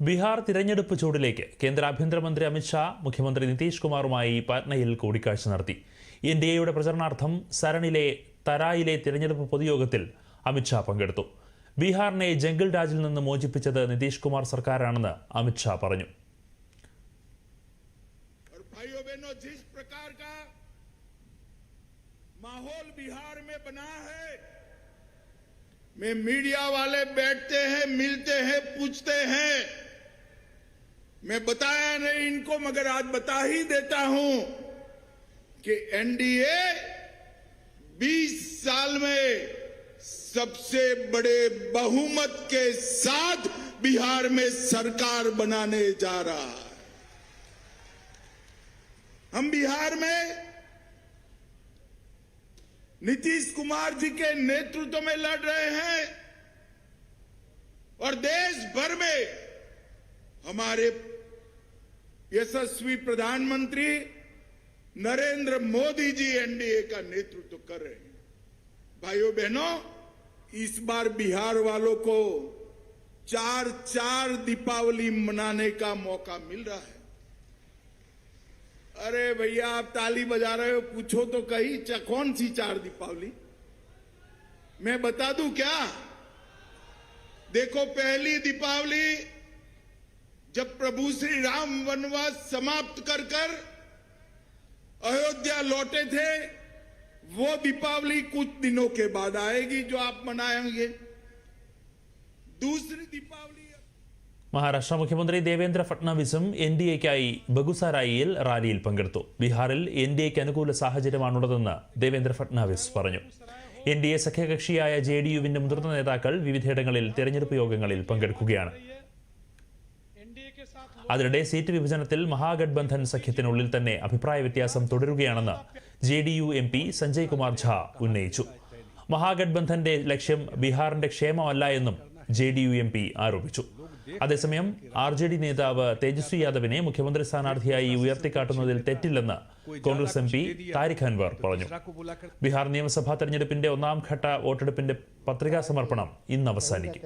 ബീഹാർ തിരഞ്ഞെടുപ്പ് ചൂടിലേക്ക് കേന്ദ്ര ആഭ്യന്തരമന്ത്രി അമിത്ഷാ മുഖ്യമന്ത്രി നിതീഷ് കുമാറുമായി പാറ്റ്നയിൽ കൂടിക്കാഴ്ച നടത്തി എൻ ഡി എയുടെ പ്രചരണാർത്ഥം സരണിലെ തരായിലെ തിരഞ്ഞെടുപ്പ് പൊതുയോഗത്തിൽ അമിത്ഷാ പങ്കെടുത്തു ബീഹാറിനെ ജംഗിൾ രാജിൽ നിന്ന് മോചിപ്പിച്ചത് നിതീഷ് കുമാർ സർക്കാരാണെന്ന് അമിത്ഷാ പറഞ്ഞു और भाइयों बहनों जिस प्रकार का माहौल बिहार में बना है में मीडिया वाले बैठते हैं मिलते हैं पूछते हैं मैं बताया नहीं इनको, मगर आज बता ही देता हूँ कि एनडीए 20 साल में सबसे बड़े बहुमत के साथ बिहार में सरकार बनाने जा रहा है। हम बिहार में नीतीश कुमार जी के नेतृत्व में लड़ रहे हैं और देश भर में हमारे यशस्वी प्रधानमंत्री नरेंद्र मोदी जी एनडीए का नेतृत्व कर रहे हैं। भाइयों बहनों, इस बार बिहार वालों को चार चार दीपावली मनाने का मौका मिल रहा है। अरे भैया, आप ताली बजा रहे हो, पूछो तो कही कौन सी चार दीपावली? मैं बता दूँ क्या? देखो, पहली दीपावली जब प्रभु श्री राम वनवास समाप्त कर कर अयोध्या लौटे थे वो दीपावली कुछ दिनों के बाद आएगी जो आप मनाएंगे दूसरी दीपावली മഹാരാഷ്ട്ര മുഖ്യമന്ത്രി ദേവേന്ദ്ര ഫട്നാവിസും എൻ ഡി എക്കായി ബഗുസാരായിയിൽ റാലിയിൽ പങ്കെടുത്തു ബീഹാറിൽ എൻ ഡി എക്ക് അനുകൂല സാഹചര്യമാണുള്ളതെന്ന് ദേവേന്ദ്ര ഫട്നാവിസ് പറഞ്ഞു എൻ ഡി എ സഖ്യകക്ഷിയായ ജെ ഡി യുവിന്റെ മുതിർന്ന നേതാക്കൾ വിവിധയിടങ്ങളിൽ തെരഞ്ഞെടുപ്പ് യോഗങ്ങളിൽ പങ്കെടുക്കുകയാണ് एनडीए के साथ അതിനിടെ സീറ്റ് വിഭജനത്തിൽ മഹാഗഡ്ബന്ധൻ സഖ്യത്തിനുള്ളിൽ തന്നെ അഭിപ്രായ വ്യത്യാസം തുടരുകയാണെന്ന് J D U M P Sanjay Kumar Jha ഉന്നയിച്ചു. മഹാഗഡ്ബന്ധന്റെ ലക്ഷ്യം ബീഹാറിന്റെ ക്ഷേമമല്ല എന്നും J D U M P ആരോപിച്ചു. അതേസമയം ആർ ജെ ഡി നേതാവ് തേജസ്വി യാദവിനെ മുഖ്യമന്ത്രി സ്ഥാനാർത്ഥിയായി ഉയർത്തിക്കാട്ടുന്നതിൽ തെറ്റില്ലെന്ന് കോൺഗ്രസ് എം പി താരിഖ് അൻവർ പറഞ്ഞു. ബീഹാർ നിയമസഭാ തെരഞ്ഞെടുപ്പിന്റെ ഒന്നാം ഘട്ട വോട്ടെടുപ്പിന്റെ പത്രികാ സമർപ്പണം ഇന്ന് അവസാനിക്കും.